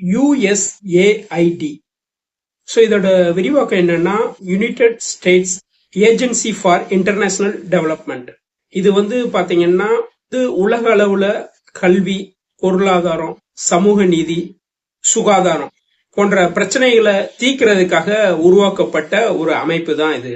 USAID so இதோட விரிவாக்கம் என்னன்னா United States agency for international development இது வந்து பாத்தீங்கன்னா இது உலக அளவுல கல்வி பொருளாதாரம் சமூக நீதி சுகாதாரம் போன்ற பிரச்சனைகளை தீர்க்கிறதுக்காக உருவாக்கப்பட்ட ஒரு அமைப்பு தான் இது.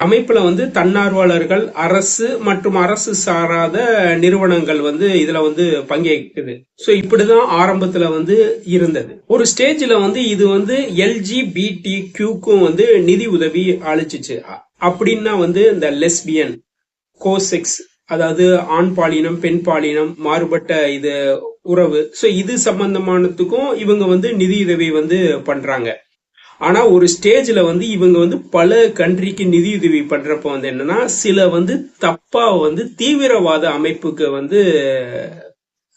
அமைப்புல வந்து தன்னார்வலர்கள் அரசு மற்றும் அரசு சாராத நிறுவனங்கள் வந்து இதுல வந்து பங்கேற்குது. சோ இப்படிதான் ஆரம்பத்துல வந்து இருந்தது. ஒரு ஸ்டேஜ்ல வந்து இது வந்து எல்ஜி பிடி கியூக்கும் வந்து நிதி உதவி அளிச்சிச்சு. அப்படின்னா வந்து இந்த லெஸ்பியன் கோசெக்ஸ் அதாவது ஆண் பாலினம் பெண் பாலினம் மாறுபட்ட இது உறவு. சோ இது சம்பந்தமானதுக்கும் இவங்க வந்து நிதியுதவி வந்து பண்றாங்க. ஆனால் ஒரு ஸ்டேஜில் வந்து இவங்க வந்து பல கண்ட்ரிக்கு நிதியுதவி பண்ணுறப்போ வந்து என்னன்னா சில வந்து தப்பாக வந்து தீவிரவாத அமைப்புக்கு வந்து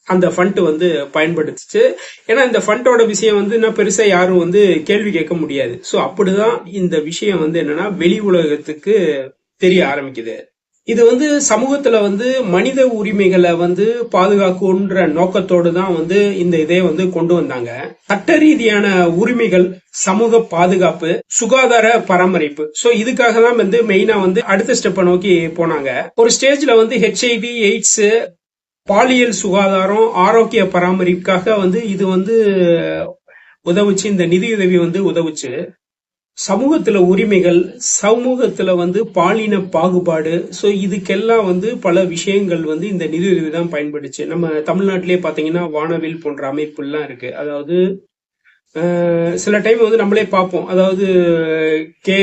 அந்த ஃபண்ட் வந்து பயன்படுத்துச்சு. ஏன்னா இந்த ஃபண்டோட விஷயம் வந்து என்ன பெருசாக யாரும் வந்து கேள்வி கேட்க முடியாது. ஸோ அப்படிதான் இந்த விஷயம் வந்து என்னன்னா வெளி உலகத்துக்கு தெரிய ஆரம்பிக்குது. இது வந்து சமூகத்தில் வந்து மனித உரிமைகளை வந்து பாதுகாக்குன்ற நோக்கத்தோடு தான் வந்து இந்த இதை வந்து கொண்டு வந்தாங்க. சட்ட ரீதியான உரிமைகள் சமூக பாதுகாப்பு சுகாதார பராமரிப்பு. ஸோ இதுக்காக தான் வந்து மெயினாக வந்து அடுத்த ஸ்டெப்பை நோக்கி போனாங்க. ஒரு ஸ்டேஜில் வந்து ஹெச்ஐவி எய்ட்ஸ் பாலியல் சுகாதாரம் ஆரோக்கிய பராமரிப்புக்காக வந்து இது வந்து உதவுச்சு. இந்த நிதியுதவி வந்து உதவுச்சு. சமூகத்தில் உரிமைகள் சமூகத்தில் வந்து பாலின பாகுபாடு ஸோ இதுக்கெல்லாம் வந்து பல விஷயங்கள் வந்து இந்த நிதியுதவி தான் பயன்படுச்சு. நம்ம தமிழ்நாட்டிலே பார்த்தீங்கன்னா வானவில் போன்ற அமைப்புலாம் இருக்கு. அதாவது சில டைம் வந்து நம்மளே பார்ப்போம் அதாவது கே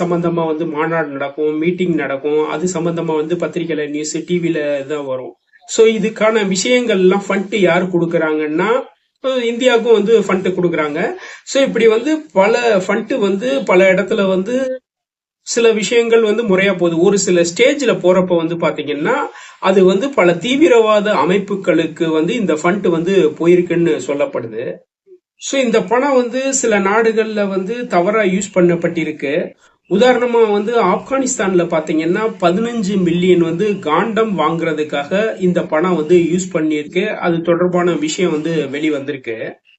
சம்பந்தமா வந்து மாநாடு நடக்கும் மீட்டிங் நடக்கும். அது சம்பந்தமா வந்து பத்திரிகையில நியூஸ் டிவியில் தான் வரும். ஸோ இதுக்கான விஷயங்கள்லாம் ஃபண்ட் யார் கொடுக்குறாங்கன்னா இந்தியாவுக்கும் வந்து ஃபண்ட் கொடுக்குறாங்க. ஸோ இப்படி வந்து பல ஃபண்ட் வந்து பல இடத்துல வந்து சில விஷயங்கள் வந்து முறையா போகுது. ஒரு சில ஸ்டேஜில் போறப்ப வந்து பாத்தீங்கன்னா அது வந்து பல தீவிரவாத அமைப்புகளுக்கு வந்து இந்த ஃபண்ட் வந்து போயிருக்குன்னு சொல்லப்படுது. ஸோ இந்த பணம் வந்து சில நாடுகளில் வந்து தவறாக யூஸ் பண்ணப்பட்டிருக்கு. உதாரணமா வந்து ஆப்கானிஸ்தான்ல பாத்தீங்கன்னா பதினஞ்சு மில்லியன் வந்து காண்டம் வாங்குறதுக்காக இந்த பணம் வந்து யூஸ் பண்ணியிருக்கு. அது தொடர்பான விஷயம் வந்து வெளிவந்திருக்கு.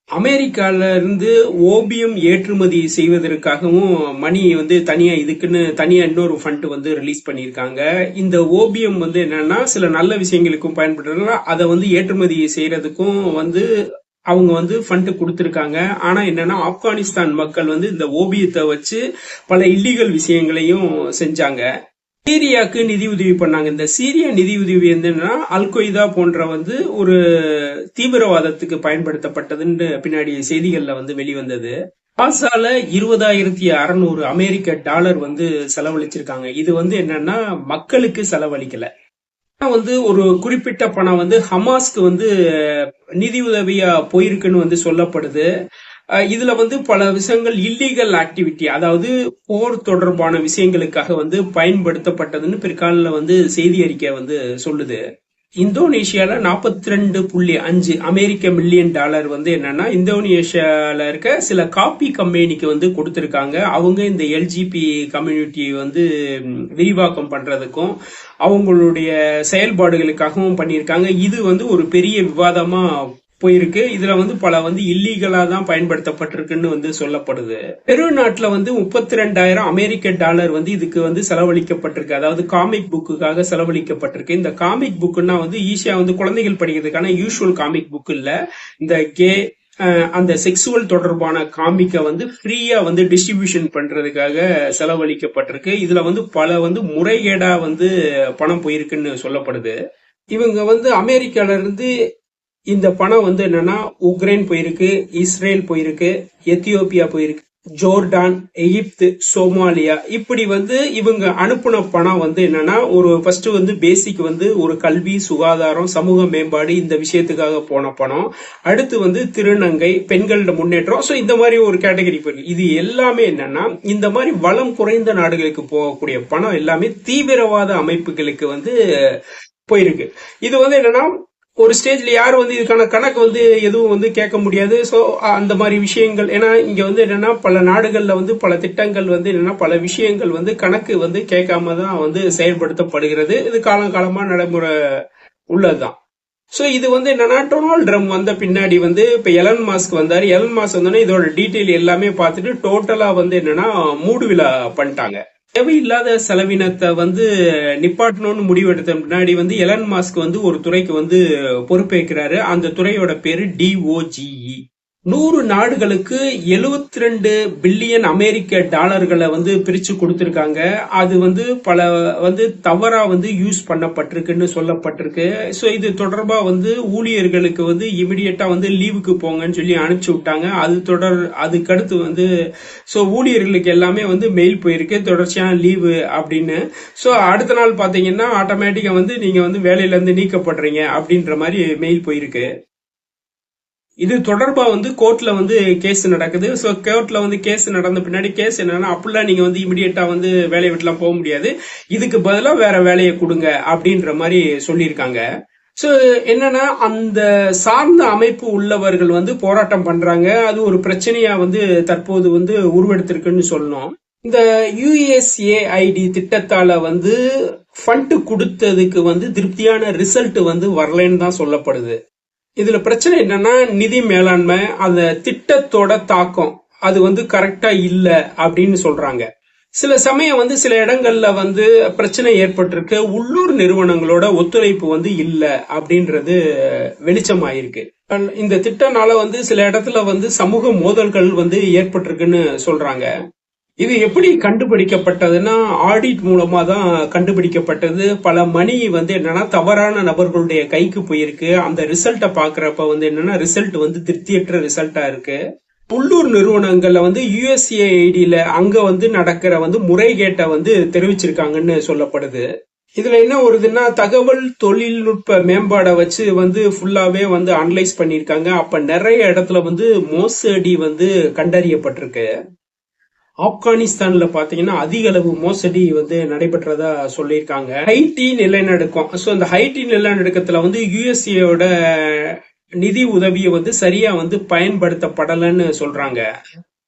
அமெரிக்கால இருந்து ஓபியம் ஏற்றுமதி செய்வதற்காகவும் மணி வந்து தனியா இதுக்குன்னு தனியா இன்னொரு ஃபண்ட் வந்து ரிலீஸ் பண்ணியிருக்காங்க. இந்த ஓபியம் வந்து என்னன்னா சில நல்ல விஷயங்களுக்கும் பயன்படுறதுனால அதை வந்து ஏற்றுமதி செய்யறதுக்கும் வந்து அவங்க வந்து ஃபண்ட் கொடுத்துருக்காங்க. ஆனா என்னன்னா ஆப்கானிஸ்தான் மக்கள் வந்து இந்த ஓபியத்தை வச்சு பல இல்லீகல் விஷயங்களையும் செஞ்சாங்க. சீரியாவுக்கு நிதி உதவி பண்ணாங்க. இந்த சீரியா நிதி உதவி என்னன்னா அல்கொய்தா போன்ற வந்து ஒரு தீவிரவாதத்துக்கு பயன்படுத்தப்பட்டதுன்னு பின்னாடி செய்திகள்ல வந்து வெளிவந்தது. காசால இருபதாயிரத்தி அறுநூறு அமெரிக்க டாலர் வந்து செலவழிச்சிருக்காங்க. இது வந்து என்னன்னா மக்களுக்கு செலவழிக்கல. வந்து ஒரு குறிப்பிட்ட பணம் வந்து ஹமாஸ்க்கு வந்து நிதியுதவியா போயிருக்குன்னு வந்து சொல்லப்படுது. இதுல வந்து பல விஷயங்கள் இல்லீகல் ஆக்டிவிட்டி அதாவது போர் தொடர்பான விஷயங்களுக்காக வந்து பயன்படுத்தப்பட்டதுன்னு பிற்காலில் வந்து செய்தி அறிக்கை வந்து சொல்லுது. இந்தோனேஷியால நாற்பத்தி ரெண்டு புள்ளி அஞ்சு அமெரிக்க மில்லியன் டாலர் வந்து என்னன்னா இந்தோனேஷியால இருக்க சில காப்பி கம்பெனிக்கு வந்து கொடுத்துருக்காங்க. அவங்க இந்த எல்ஜிபி கம்யூனிட்டி வந்து விரிவாக்கம் பண்றதுக்கும் அவங்களுடைய செயல்பாடுகளுக்காகவும் பண்ணியிருக்காங்க. இது வந்து ஒரு பெரிய விவாதமா போயிருக்கு. இதுல வந்து பல வந்து இல்லீகலா தான் பயன்படுத்தப்பட்டிருக்குன்னு வந்து சொல்லப்படுது. பெரு நாட்டுல வந்து முப்பத்தி ரெண்டாயிரம் அமெரிக்க டாலர் வந்து இதுக்கு வந்து செலவழிக்கப்பட்டிருக்கு. அதாவது காமிக் புக்குக்காக செலவழிக்கப்பட்டிருக்கு. இந்த காமிக் புக்குன்னா வந்து ஈஸியா வந்து குழந்தைகள் படிக்கிறதுக்கான யூஷுவல் காமிக் புக் இல்ல. இந்த கே அந்த செக்ஸுவல் தொடர்பான காமிக்கை வந்து ஃப்ரீயா வந்து டிஸ்ட்ரிபியூஷன் பண்றதுக்காக செலவழிக்கப்பட்டிருக்கு. இதுல வந்து பல வந்து முறைகேடா வந்து பணம் போயிருக்குன்னு சொல்லப்படுது. இவங்க வந்து அமெரிக்கால இருந்து இந்த பணம் வந்து என்னன்னா உக்ரைன் போயிருக்கு இஸ்ரேல் போயிருக்கு எத்தியோப்பியா போயிருக்கு ஜோர்டான் எகிப்து சோமாலியா. இப்படி வந்து இவங்க அனுப்புன பணம் வந்து என்னன்னா ஒரு ஃபர்ஸ்ட் வந்து பேசிக் வந்து ஒரு கல்வி சுகாதாரம் சமூக மேம்பாடு இந்த விஷயத்துக்காக போன பணம். அடுத்து வந்து திருநங்கை பெண்களோட முன்னேற்றம். ஸோ இந்த மாதிரி ஒரு கேட்டகரி போயிருக்கு. இது எல்லாமே என்னன்னா இந்த மாதிரி வளம் குறைந்த நாடுகளுக்கு போகக்கூடிய பணம் எல்லாமே தீவிரவாத அமைப்புகளுக்கு வந்து போயிருக்கு. இது வந்து என்னன்னா ஒரு ஸ்டேஜில் யாரும் வந்து இதுக்கான கணக்கு வந்து எதுவும் வந்து கேட்க முடியாது. ஸோ அந்த மாதிரி விஷயங்கள் ஏன்னா இங்கே வந்து என்னென்னா பல நாடுகளில் வந்து பல திட்டங்கள் வந்து என்னன்னா பல விஷயங்கள் வந்து கணக்கு வந்து கேட்காம தான் வந்து செயல்படுத்தப்படுகிறது. இது காலம் காலமா நடைமுறை உள்ளதுதான். ஸோ இது வந்து என்னன்னா டொனால்ட் ட்ரம் வந்த பின்னாடி வந்து இப்போ எலன் மாஸ்க் வந்தார். எலன் மாஸ்க் வந்தோடனே இதோட டீட்டெயில் எல்லாமே பார்த்துட்டு டோட்டலாக வந்து என்னன்னா மூடு விழா பண்ணிட்டாங்க. தேவையில்லாத செலவினத்தை வந்து நிப்பாட்டணும்னு முடிவெடுத்த முன்னாடி வந்து எலன் மாஸ்க் வந்து ஒரு துறைக்கு வந்து பொறுப்பேற்கிறாரு. அந்த துறையோட பேரு டிஓஜிஇ நூறு நாடுகளுக்கு 72 ரெண்டு பில்லியன் அமெரிக்க டாலர்களை வந்து பிரிச்சு கொடுத்துருக்காங்க. அது வந்து பல வந்து தவறா வந்து யூஸ் பண்ணப்பட்டிருக்குன்னு சொல்லப்பட்டிருக்கு. ஸோ இது தொடர்பா வந்து ஊழியர்களுக்கு வந்து இமிடியட்டா வந்து லீவுக்கு போங்கன்னு சொல்லி அனுப்பிச்சு விட்டாங்க. அது தொடர் அதுக்கடுத்து வந்து ஸோ ஊழியர்களுக்கு எல்லாமே வந்து மெயில் போயிருக்கு. தொடர்ச்சியான லீவு அப்படின்னு. ஸோ அடுத்த நாள் பார்த்தீங்கன்னா ஆட்டோமேட்டிக்காக வந்து நீங்க வந்து வேலையிலேருந்து நீக்கப்படுறீங்க அப்படின்ற மாதிரி மெயில் போயிருக்கு. இது தொடர்பா வந்து கோர்ட்ல வந்து கேஸ் நடக்குது. ஸோ கோர்ட்ல வந்து கேஸ் நடந்த பின்னாடி கேஸ் என்னன்னா அப்படிலாம் நீங்க வந்து இமிடியட்டா வந்து வேலையை விட்டுலாம் போக முடியாது. இதுக்கு பதிலாக வேற வேலையை கொடுங்க அப்படின்ற மாதிரி சொல்லியிருக்காங்க. ஸோ என்னன்னா அந்த சார்ந்த அமைப்பு உள்ளவர்கள் வந்து போராட்டம் பண்றாங்க. அது ஒரு பிரச்சனையா வந்து தற்போது வந்து உருவெடுத்திருக்குன்னு சொல்லணும். இந்த யுஎஸ்ஏஐடி திட்டத்தால வந்து ஃபண்ட் கொடுத்ததுக்கு வந்து திருப்தியான ரிசல்ட் வந்து வரலைன்னு தான் சொல்லப்படுது. இதுல பிரச்சனை என்னன்னா நிதி மேலாண்மை அந்த திட்டத்தோட தாக்கம். அது வந்து கரெக்டா இல்ல அப்படின்னு சொல்றாங்க. சில சமயம் வந்து சில இடங்கள்ல வந்து பிரச்சனை ஏற்பட்டிருக்கு. உள்ளூர் நிறுவனங்களோட ஒத்துழைப்பு வந்து இல்ல அப்படின்றது வெளிச்சமாயிருக்கு. இந்த திட்டனால வந்து சில இடத்துல வந்து சமூக மோதல்கள் வந்து ஏற்பட்டிருக்குன்னு சொல்றாங்க. இது எப்படி கண்டுபிடிக்கப்பட்டதுன்னா ஆடிட் மூலமா தான் கண்டுபிடிக்கப்பட்டது. பல மணி வந்து என்னன்னா தவறான நபர்களுடைய கைக்கு போயிருக்கு. அந்த ரிசல்ட்டை பாக்குறப்ப வந்து என்னன்னா ரிசல்ட் வந்து திருப்தியற்ற ரிசல்ட்டா இருக்கு. உள்ளூர் நிறுவனங்கள்ல வந்து யுஎஸ்ஏஐடியில அங்க வந்து நடக்கிற வந்து முறைகேட்டை வந்து தெரிவிச்சிருக்காங்கன்னு சொல்லப்படுது. இதுல என்ன வருதுன்னா தகவல் தொழில்நுட்ப மேம்பாடை வச்சு வந்து ஃபுல்லாவே வந்து அனலைஸ் பண்ணியிருக்காங்க. அப்ப நிறைய இடத்துல வந்து மோசடி வந்து கண்டறியப்பட்டிருக்கு. ஆப்கானிஸ்தான்ல பாத்தீங்கன்னா அதிக அளவு மோசடி வந்து நடைபெற்றதா சொல்லியிருக்காங்க. ஹைட்டி நிலநடுக்கம். ஸோ இந்த ஹைட்டி நிலநடுக்கத்துல வந்து யூஎஸ்ஏயோட நிதி உதவியை வந்து சரியா வந்து பயன்படுத்தப்படலைன்னு சொல்றாங்க.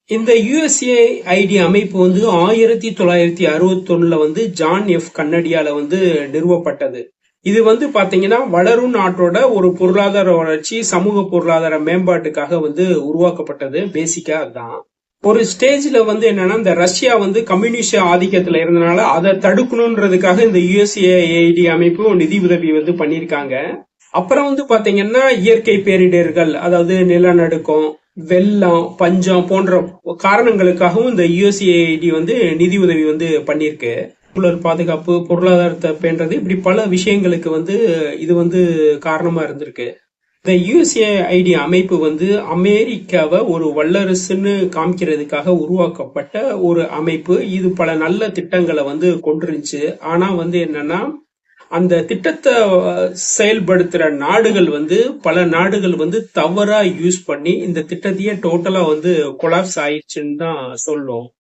இந்த யுஎஸ்ஏ ஐடி அமைப்பு வந்து ஆயிரத்தி தொள்ளாயிரத்தி அறுபத்தி ஒண்ணுல வந்து ஜான் எஃப் கன்னடியால வந்து நிறுவப்பட்டது. இது வந்து பாத்தீங்கன்னா வளரும் நாட்டோட ஒரு பொருளாதார வளர்ச்சி சமூக பொருளாதார மேம்பாட்டுக்காக வந்து உருவாக்கப்பட்டது. பேசிக்கா அதுதான். ஒரு ஸ்டேஜ்ல வந்து என்னன்னா இந்த ரஷ்யா வந்து கம்யூனிஸ்ட் ஆதிக்கத்துல இருந்தனால அதை தடுக்கணுன்றதுக்காக இந்த யுஎஸ்ஏஐடி அமைப்பு நிதி உதவி வந்து பண்ணியிருக்காங்க. அப்புறம் வந்து பாத்தீங்கன்னா இயற்கை பேரிடர்கள் அதாவது நிலநடுக்கம் வெள்ளம் பஞ்சம் போன்ற காரணங்களுக்காகவும் இந்த யுஎஸ்ஏஐடி வந்து நிதி உதவி வந்து பண்ணியிருக்கு. சுற்றுலர் பாதுகாப்பு பொருளாதாரத்தை பேன்றது இப்படி பல விஷயங்களுக்கு வந்து இது வந்து காரணமா இருந்திருக்கு. இந்த யூஎஸ்ஏஐடி அமைப்பு வந்து அமெரிக்காவை ஒரு வல்லரசுன்னு காமிக்கிறதுக்காக உருவாக்கப்பட்ட ஒரு அமைப்பு. இது பல நல்ல திட்டங்களை வந்து கொண்டிருந்துச்சு. ஆனா வந்து என்னன்னா அந்த திட்டத்தை செயல்படுத்துற நாடுகள் வந்து பல நாடுகள் வந்து தவறா யூஸ் பண்ணி இந்த திட்டத்தையே டோட்டலா வந்து கொலாப்ஸ் ஆயிடுச்சுன்னு தான் சொல்லும்